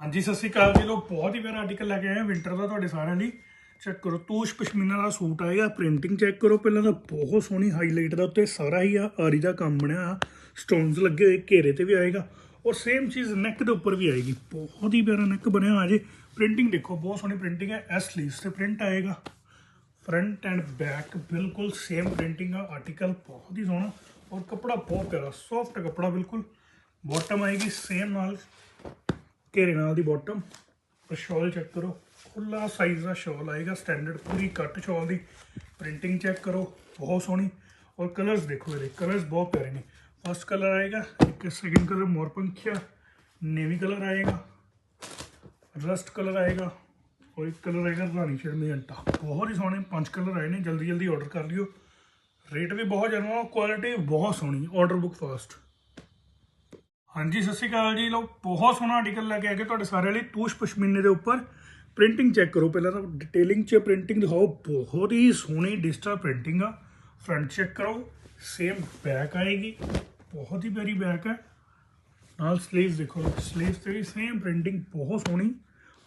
ਹਾਂਜੀ, ਸਤਿ ਸ਼੍ਰੀ ਅਕਾਲ ਜੀ ਲੋਕ, ਬਹੁਤ ਹੀ ਪਿਆਰਾ ਆਰਟੀਕਲ ਲੈ ਕੇ ਆਏ ਹਾਂ ਵਿੰਟਰ ਦਾ ਤੁਹਾਡੇ ਸਾਰਿਆਂ ਲਈ। ਚੈੱਕ ਕਰੋ, ਤੂਸ਼ ਪਸ਼ਮੀਨਾ ਦਾ ਸੂਟ ਆਏਗਾ ਪ੍ਰਿੰਟਿੰਗ ਚੈੱਕ ਕਰੋ ਪਹਿਲਾਂ ਤਾਂ, ਬਹੁਤ ਸੋਹਣੀ ਹਾਈਲਾਈਟ ਦਾ ਉੱਤੇ ਸਾਰਾ ਹੀ ਆ, ਆਰੀ ਦਾ ਕੰਮ ਬਣਿਆ ਆ ਸਟੋਨਸ ਲੱਗੇ ਹੋਏ, ਘੇਰੇ ਤੇ ਵੀ ਆਏਗਾ, ਔਰ ਸੇਮ ਚੀਜ਼ ਨੈਕ ਦੇ ਉੱਪਰ ਵੀ ਆਏਗੀ, ਬਹੁਤ ਹੀ ਪਿਆਰਾ ਨੈਕ ਬਣਿਆ ਹੋਇਆ ਜੇ। ਪ੍ਰਿੰਟਿੰਗ ਦੇਖੋ, ਬਹੁਤ ਸੋਹਣੀ ਪ੍ਰਿੰਟਿੰਗ ਹੈ ਐਸ ਸਲੀਵਸ ਤੇ ਪ੍ਰਿੰਟ ਆਏਗਾ। ਫਰੰਟ ਐਂਡ ਬੈਕ ਬਿਲਕੁਲ ਸੇਮ ਪ੍ਰਿੰਟਿੰਗ ਆ ਆਰਟੀਕਲ ਬਹੁਤ ਹੀ ਸੋਹਣਾ, ਔਰ ਕਪੜਾ ਬਹੁਤ ਪਿਆਰਾ ਸੌਫਟ ਕਪੜਾ ਬਿਲਕੁਲ ਬਾਟਮ ਆਏਗੀ ਸੇਮ ਨਾਲ। ਘੇਰੇ ਨਾਲ ਦੀ ਬਾਟਮ ਔਰ ਸ਼ਾਲ ਚੈੱਕ ਕਰੋ। ਖੁੱਲਾ ਸਾਈਜ਼ ਦਾ ਸ਼ਾਲ ਆਏਗਾ ਸਟੈਂਡਰਡ ਪੂਰੀ ਕੱਟ ਸ਼ਾਲ ਦੀ। ਪ੍ਰਿੰਟਿੰਗ ਚੈੱਕ ਕਰੋ, ਬਹੁਤ ਸੋਹਣੀ। ਔਰ ਕਲਰਸ ਦੇਖੋ ਇਹਦੇ ਕਲਰਸ ਬਹੁਤ ਪਿਆਰੇ ਨੇ। ਫਸਟ ਕਲਰ ਆਏਗਾ, ਇੱਕ ਸੈਕਿੰਡ ਕਲਰ ਮੋਰਪੰਖੀਆ ਨੇਵੀ ਕਲਰ ਆਏਗਾ। ਰਸਟ ਕਲਰ ਆਏਗਾ, ਔਰ ਇੱਕ ਕਲਰ ਆਏਗਾ ਰਾਣੀ ਸ਼ਰਮੀਅੰਟਾ ਬਹੁਤ ਹੀ ਸੋਹਣੇ ਪੰਜ ਕਲਰ ਆਏ ਨੇ ਜਲਦੀ ਜਲਦੀ ਆਰਡਰ ਕਰ ਲਿਓ। ਰੇਟ ਵੀ ਬਹੁਤ ਜਨਵਾ ਕੁਆਲਿਟੀ ਬਹੁਤ ਸੋਹਣੀ ਆਰਡਰ ਬੁੱਕ ਫਾਸਟ ਹਾਂਜੀ, ਸਤਿ ਸ਼੍ਰੀ ਅਕਾਲ ਜੀ। ਲੋ ਬਹੁਤ ਸੋਹਣਾ ਆਰਟੀਕਲ ਲੈ ਕੇ ਆ ਗਏ ਤੁਹਾਡੇ ਸਾਰਿਆਂ ਲਈ। ਤੂਸ਼ ਪਸ਼ਮੀਨੇ ਦੇ ਉੱਪਰ ਪ੍ਰਿੰਟਿੰਗ ਚੈੱਕ ਕਰੋ। ਪਹਿਲਾਂ ਤਾਂ ਡਿਟੇਲਿੰਗ 'ਚ ਪ੍ਰਿੰਟਿੰਗ ਦਿਖਾਓ। ਬਹੁਤ ਹੀ ਸੋਹਣੀ ਡਿਜੀਟਲ ਪ੍ਰਿੰਟਿੰਗ ਆ। ਫਰੰਟ ਚੈੱਕ ਕਰੋ। ਸੇਮ ਬੈਕ ਆਏਗੀ। ਬਹੁਤ ਹੀ ਪਿਆਰੀ ਬੈਕ ਹੈ। ਨਾਲ ਸਲੀਵਸ ਦੇਖੋ। ਸਲੀਵਸ ਤੇ ਵੀ ਸੇਮ ਪ੍ਰਿੰਟਿੰਗ ਬਹੁਤ ਸੋਹਣੀ।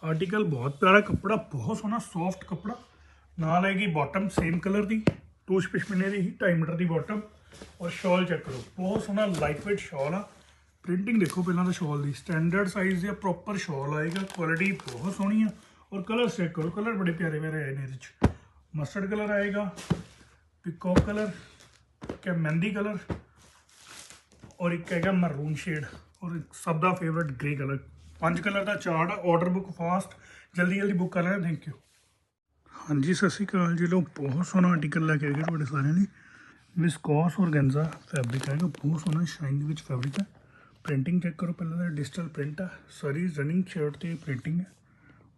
ਆਰਟੀਕਲ ਬਹੁਤ ਪਿਆਰਾ ਕੱਪੜਾ, ਬਹੁਤ ਸੋਹਣਾ ਸੌਫਟ ਕੱਪੜਾ। ਨਾਲ ਆਏਗੀ ਬਾਟਮ ਸੇਮ ਕਲਰ ਦੀ। ਤੂਸ਼ ਪਸ਼ਮੀਨੇ ਦੀ ਹੀ 2.5 ਮੀਟਰ ਦੀ ਬਾਟਮ ਔਰ ਸ਼ਾਲ ਚੈੱਕ ਕਰੋ। ਬਹੁਤ ਸੋਹਣਾ ਲਾਈਟ ਵੇਟ ਸ਼ਾਲ ਆ। ਪ੍ਰਿੰਟਿੰਗ ਦੇਖੋ ਪਹਿਲਾਂ ਤਾਂ ਸ਼ਾਲ ਦੀ ਸਟੈਂਡਰਡ ਸਾਈਜ਼ ਜਾਂ ਪ੍ਰੋਪਰ ਸ਼ਾਲ ਆਏਗਾ ਕੁਆਲਿਟੀ ਬਹੁਤ ਸੋਹਣੀ ਆ, ਔਰ ਕਲਰ ਚੈੱਕ ਕਰੋ ਕਲਰ ਬੜੇ ਪਿਆਰੇ ਪਿਆਰੇ ਆਏ ਨੇ ਇਹਦੇ ਚ। ਮਸਟਰਡ ਕਲਰ ਆਏਗਾ ਪਿਕੌਕ ਕਲਰ ਕਿ ਮਹਿੰਦੀ ਕਲਰ ਔਰ ਇੱਕ ਹੈਗਾ ਮਰੂਨ ਸ਼ੇਡ ਔਰ ਸਭ ਦਾ ਫੇਵਰਿਟ ਗ੍ਰੇ ਕਲਰ ਪੰਜ ਕਲਰ ਦਾ ਚਾਰਟ ਆ ਆਰਡਰ ਬੁੱਕ ਫਾਸਟ ਜਲਦੀ ਜਲਦੀ ਬੁੱਕ ਕਰ ਲੈਣਾ ਥੈਂਕ ਯੂ ਹਾਂਜੀ, ਸਤਿ ਸ਼੍ਰੀ ਅਕਾਲ ਜੀ ਲੋ ਬਹੁਤ ਸੋਹਣਾ ਆਰਟੀਕਲ ਲੈ ਕੇ ਆਏ ਤੁਹਾਡੇ ਸਾਰਿਆਂ ਲਈ। ਵਿਸਕੋਸ ਔਰਗੈਂਜ਼ਾ ਫੈਬਰਿਕ ਹੈਗਾ ਬਹੁਤ ਸੋਹਣਾ ਸ਼ਾਈਨ ਦੇ ਵਿੱਚ ਫੈਬਰਿਕ ਹੈ ਪ੍ਰਿੰਟਿੰਗ ਚੈੱਕ ਕਰੋ, ਪਹਿਲਾਂ ਤਾਂ ਡਿਜੀਟਲ ਪ੍ਰਿੰਟ ਆ। ਸਾਰੀ ਰਨਿੰਗ ਸ਼ਰਟ ਤੇ ਪ੍ਰਿੰਟਿੰਗ ਹੈ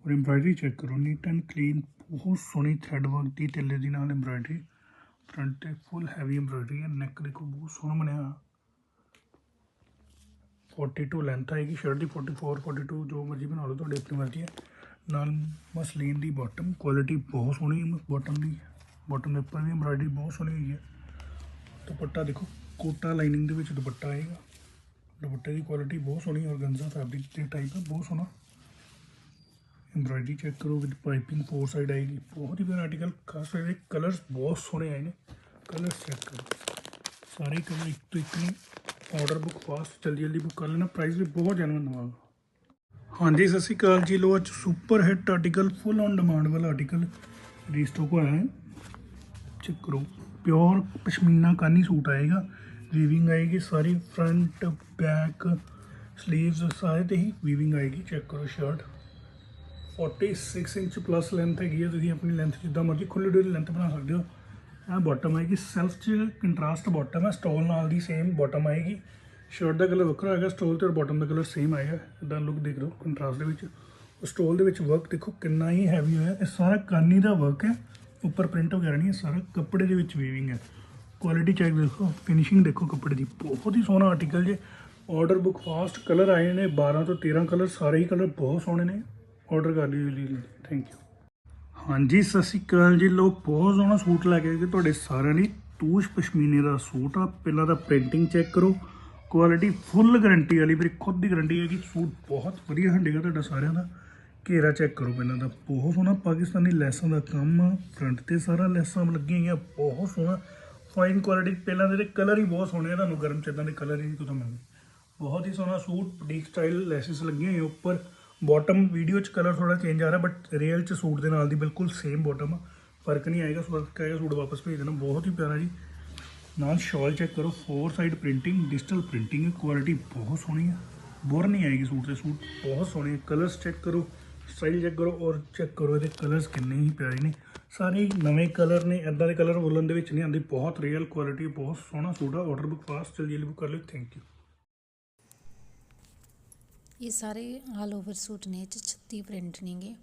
ਔਰ ਐਮਬ੍ਰਾਇਡਰੀ ਚੈੱਕ ਕਰੋ। ਨੀਟ ਐਂਡ ਕਲੀਨ ਬਹੁਤ ਸੋਹਣੀ ਥ੍ਰੈਡ ਵਰਕ ਦੀ ਤਿੱਲੇ ਦੀ ਨਾਲ ਐਮਬ੍ਰਾਇਡਰੀ ਫਰੰਟ ਤੇ ਫੁੱਲ ਹੈਵੀ ਐਮਬ੍ਰਾਇਡਰੀ ਹੈ ਨੈਕ ਦੇਖੋ, ਬਹੁਤ ਸੋਹਣਾ ਬਣਿਆ 42 ਲੈਂਥ ਆਏਗੀ ਸ਼ਰਟ ਦੀ 44 42 ਜੋ ਮਰਜ਼ੀ ਬਣਾ ਲਓ, ਤੁਹਾਡੀ ਆਪਣੀ ਮਰਜ਼ੀ ਹੈ ਨਾਲ ਮਸਲੀਨ ਦੀ ਬਾਟਮ ਕੁਆਲਿਟੀ ਬਹੁਤ ਸੋਹਣੀ ਹੈ ਬਾਟਮ ਦੀ ਬਾਟਮ ਦੇ ਉੱਪਰ ਵੀ ਐਮਬ੍ਰਾਇਡਰੀ ਬਹੁਤ ਸੋਹਣੀ ਹੋਈ ਹੈ ਦੁਪੱਟਾ ਦੇਖੋ, ਕੋਟਾ ਲਾਈਨਿੰਗ ਦੇ ਵਿੱਚ ਦੁਪੱਟਾ ਆਏਗਾ। ਦੁਪੱਟੇ ਦੀ ਕੁਆਲਿਟੀ ਬਹੁਤ ਸੋਹਣੀ ਔਰਗੈਂਜ਼ਾ ਫੈਬਰਿਕ ਦੇ ਟਾਈਪ ਹੈ ਬਹੁਤ ਸੋਹਣਾ ਐਮਬ੍ਰਾਇਡਰੀ ਚੈੱਕ ਕਰੋ ਵਿਦ ਪਾਈਪਿੰਗ ਫੋਰ ਸਾਈਡ ਆਏਗੀ ਬਹੁਤ ਹੀ ਪਿਆਰਾ ਆਰਟੀਕਲ ਖਾਸ ਕਰਕੇ ਕਲਰਸ ਬਹੁਤ ਸੋਹਣੇ ਆਏ ਨੇ ਕਲਰਸ ਚੈੱਕ ਕਰੋ ਸਾਰੇ ਕਲਰ ਇੱਕ ਤੋਂ ਇੱਕ ਨੇ ਆਰਡਰ ਬੁੱਕ ਫਾਸਟ ਜਲਦੀ ਜਲਦੀ ਬੁੱਕ ਕਰ ਲੈਣਾ ਪ੍ਰਾਈਸ ਵੀ ਬਹੁਤ ਜੈਨੂਇਨ ਨਵਾਗਾ ਹਾਂਜੀ ਸਤਿ ਸ਼੍ਰੀ ਅਕਾਲ ਜੀ ਲੋ ਅੱਜ super hit article full on demand ਵਾਲਾ ਆਰਟੀਕਲ ਰੀਸਟਾਕ ਹੋਇਆ ਹੈ ਚੈੱਕ ਕਰੋ ਪਿਓਰ ਪਸ਼ਮੀਨਾ ਕਾਨੀ ਸੂਟ ਆਏਗਾ ਵੀਵਿੰਗ ਆਏਗੀ, ਸਾਰੀ ਫਰੰਟ ਬੈਕ ਸਲੀਵਸ ਸਾਰੇ ਤੇ ਹੀ ਵੀਵਿੰਗ ਆਏਗੀ ਚੈੱਕ ਕਰੋ ਸ਼ਰਟ 46 ਇੰਚ ਪਲੱਸ ਲੈਂਥ ਹੈਗੀ ਹੈ ਤੁਸੀਂ ਆਪਣੀ ਲੈਂਥ ਜਿੱਦਾਂ ਮਰਜ਼ੀ ਖੁੱਲੀ ਡੁੱਲੀ ਲੈਂਥ ਬਣਾ ਸਕਦੇ ਹੋ। ਇਹ ਬਾਟਮ ਆਏਗੀ ਸੈਲਫ ਚ ਕੰਟਰਾਸਟ ਬਾਟਮ ਹੈ ਸਟੋਲ ਨਾਲ ਦੀ ਸੇਮ ਬਾਟਮ ਆਏਗੀ। ਸ਼ਰਟ ਦਾ ਕਲਰ ਵੱਖਰਾ ਹੈਗਾ ਸਟੋਲ ਤੇ ਬਾਟਮ ਦਾ ਕਲਰ ਸੇਮ ਆਏਗਾ। ਇਦਾਂ ਲੁੱਕ ਦੇਖ ਲਓ ਕੰਟਰਾਸਟ ਦੇ ਵਿੱਚ। ਸਟੋਲ ਦੇ ਵਿੱਚ ਵਰਕ ਦੇਖੋ ਕਿੰਨਾ ਹੀ ਹੈਵੀ ਹੋਇਆ, ਇਹ ਸਾਰਾ ਕਾਨੀ ਦਾ ਵਰਕ ਹੈ, ਉੱਪਰ ਪ੍ਰਿੰਟ ਵਗੈਰਾ ਨਹੀਂ ਸਾਰਾ ਕੱਪੜੇ ਦੇ ਵਿੱਚ ਵੀਵਿੰਗ ਹੈ। ਕੁਆਲਿਟੀ ਚੈੱਕ ਦੇਖੋ ਫਿਨਿਸ਼ਿੰਗ ਦੇਖੋ ਕੱਪੜੇ ਦੀ। ਬਹੁਤ ਹੀ ਸੋਹਣਾ ਆਰਟੀਕਲ ਜੇ। ਆਰਡਰ ਬੁੱਕ ਫਾਸਟ ਕਲਰ ਆਏ ਨੇ 12 ਤੋਂ 13 ਕਲਰ ਸਾਰੇ ਹੀ ਕਲਰ ਬਹੁਤ ਸੋਹਣੇ ਨੇ। ਆਰਡਰ ਕਰ ਲਿਓ ਜੀ ਥੈਂਕ ਯੂ ਹਾਂਜੀ, ਸਤਿ ਸ਼੍ਰੀ ਅਕਾਲ ਜੀ। ਲੋਕ ਬਹੁਤ ਸੋਹਣਾ ਸੂਟ ਲੈ ਕੇ ਆਏ ਤੁਹਾਡੇ ਸਾਰਿਆਂ ਲਈ ਤੂਸ਼ ਪਸ਼ਮੀਨੇ ਦਾ ਸੂਟ ਆ। ਪਹਿਲਾਂ ਤਾਂ ਪ੍ਰਿੰਟਿੰਗ ਚੈੱਕ ਕਰੋ। ਕੁਆਲਿਟੀ ਫੁੱਲ ਗਾਰੰਟੀ ਵਾਲੀ, ਮੇਰੀ ਖੁਦ ਦੀ ਗਾਰੰਟੀ ਹੈ ਕਿ ਸੂਟ ਬਹੁਤ ਵਧੀਆ ਹੰਡੇਗਾ ਤੁਹਾਡਾ ਸਾਰਿਆਂ ਦਾ। ਘੇਰਾ ਚੈੱਕ ਕਰੋ ਪਹਿਲਾਂ ਦਾ ਬਹੁਤ ਸੋਹਣਾ ਪਾਕਿਸਤਾਨੀ ਲੈਸਾਂ ਦਾ ਕੰਮ ਆ। ਫਰੰਟ ਤੇ ਸਾਰਾ ਲੈਸਾਂ ਲੱਗੀਆਂ ਹੋਈਆਂ, ਬਹੁਤ ਸੋਹਣਾ। ਫਾਈਨ ਕੁਆਲਿਟੀ ਪਹਿਲਾਂ ਦੇ ਕਲਰ ਹੀ ਬਹੁਤ ਸੋਹਣੇ ਆ, ਤੁਹਾਨੂੰ ਗਰਮ ਚ ਇਦਾਂ ਦੇ ਕਲਰ ਹੀ ਕਿਤੋਂ ਮਿਲਣੇ ਬਹੁਤ ਹੀ ਸੋਹਣਾ ਸੂਟ ਬੁਟੀਕ ਸਟਾਈਲ ਲੈਸਿਸ ਲੱਗੀਆਂ ਹੋਈਆਂ ਉੱਪਰ। ਬਾਟਮ ਵੀਡੀਓ ਚ ਕਲਰ ਥੋੜਾ ਚੇਂਜ ਆ ਰਿਹਾ ਬਟ ਰੀਅਲ ਚ ਸੂਟ ਦੇ ਨਾਲ ਦੀ ਬਿਲਕੁਲ ਸੇਮ ਬਾਟਮ ਆ। ਫ਼ਰਕ ਨਹੀਂ ਆਏਗਾ ਫ਼ਰਕ ਆਏਗਾ ਸੂਟ ਵਾਪਸ ਭੇਜ ਦੇਣਾ। ਬਹੁਤ ਹੀ ਪਿਆਰਾ ਜੀ। ਨਾਲ ਸ਼ਾਲ ਚੈੱਕ ਕਰੋ four side printing digital printing quality ਬਹੁਤ ਸੋਹਣੀ ਆ। ਬੁਰ ਨਹੀਂ ਆਏਗੀ ਸੂਟ ਤੇ, ਸੂਟ ਬਹੁਤ ਸੋਹਣੇ ਕਲਰਸ ਚੈੱਕ ਕਰੋ ਸਟਾਈਲ ਚੈੱਕ ਕਰੋ ਔਰ ਚੈੱਕ ਕਰੋ ਇਹਦੇ ਕਲਰਸ ਕਿੰਨੇ ਹੀ ਪਿਆਰੇ ਨੇ। ਸਾਰੇ ਨਵੇਂ ਕਲਰ ਨੇ ਐਦਾਂ ਦੇ ਕਲਰ ਵੁਲਨ ਦੇ ਵਿੱਚ ਨਹੀਂ ਆਉਂਦੇ। ਬਹੁਤ ਰੀਅਲ ਕੁਆਲਿਟੀ ਬਹੁਤ ਸੋਹਣਾ ਸੂਟ ਆ। ਆਰਡਰ ਬੁੱਕ ਫਾਸਟ ਜਲਦੀ ਜਲਦੀ ਬੁੱਕ ਕਰ ਲਿਓ। ਥੈਂਕ ਯੂ ਇਹ ਸਾਰੇ ਆਲ ਓਵਰ ਸੂਟ ਨੇ, ਇਹ 'ਚ 36 ਪ੍ਰਿੰਟ ਨੇਗੇ।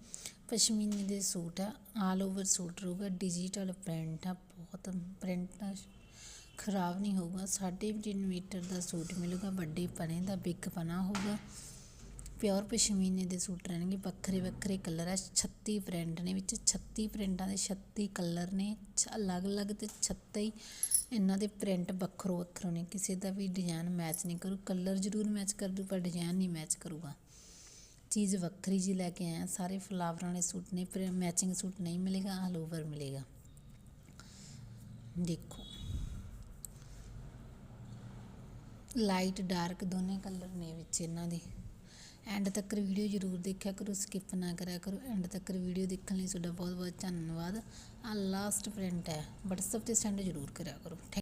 ਪਸ਼ਮੀਨੇ ਦੇ ਸੂਟ ਆ ਆਲ ਓਵਰ ਸੂਟ ਰਹੂਗਾ। ਡਿਜੀਟਲ ਪ੍ਰਿੰਟ ਆ, ਬਹੁਤ ਪ੍ਰਿੰਟ ਖਰਾਬ ਨਹੀਂ ਹੋਊਗਾ। 3.5 ਮੀਟਰ ਦਾ ਸੂਟ ਮਿਲੂਗਾ, ਵੱਡੇ ਪਨੇ ਦਾ ਬਿੱਗ ਪਨਾ ਹੋਊਗਾ। ਪਿਓਰ ਪਸ਼ਮੀਨੇ ਦੇ ਸੂਟ ਰਹਿਣਗੇ, ਵੱਖਰੇ ਵੱਖਰੇ ਕਲਰ ਆ 36 ਪ੍ਰਿੰਟ ਨੇ ਵਿੱਚ 36 ਪ੍ਰਿੰਟਾਂ ਦੇ 36 ਕਲਰ ਨੇ, ਛ- ਅਲੱਗ-ਅਲੱਗ ਤੇ 36 ਇਹਨਾਂ ਦੇ ਪ੍ਰਿੰਟ ਵੱਖਰੋ ਵੱਖਰੋ ਨੇ, ਕਿਸੇ ਦਾ ਵੀ ਡਿਜ਼ਾਈਨ ਮੈਚ ਨਹੀਂ ਕਰੂ, ਕਲਰ ਜ਼ਰੂਰ ਮੈਚ ਕਰ ਦੂ, ਪਰ ਡਿਜ਼ਾਈਨ ਨਹੀਂ ਮੈਚ ਕਰੂਗਾ। ਚੀਜ਼ ਵੱਖਰੀ ਜੀ ਲੈ ਕੇ ਆਇਆ ਸਾਰੇ ਫਲਾਵਰਾਂ ਵਾਲੇ ਸੂਟ ਨੇ, ਪਰ ਮੈਚਿੰਗ ਸੂਟ ਨਹੀਂ ਮਿਲੇਗਾ ਆਲ ਓਵਰ ਮਿਲੇਗਾ। ਦੇਖੋ। ਲਾਈਟ ਡਾਰਕ ਦੋਨੇ ਕਲਰ ਨੇ ਵਿੱਚ ਇਹਨਾਂ ਦੇ। ਐਂਡ ਤੱਕ ਵੀਡੀਓ ਜ਼ਰੂਰ ਦੇਖਿਆ ਕਰੋ ਸਕਿਪ ਨਾ ਕਰਿਆ ਕਰੋ। ਐਂਡ ਤੱਕ ਵੀਡੀਓ ਦੇਖਣ ਲਈ ਤੁਹਾਡਾ ਬਹੁਤ ਬਹੁਤ ਧੰਨਵਾਦ। ਆ ਲਾਸਟ ਪ੍ਰਿੰਟ ਹੈ ਵਟਸਐਪ ਤੇ ਸੈਂਡ ਜ਼ਰੂਰ ਕਰਿਆ ਕਰੋ।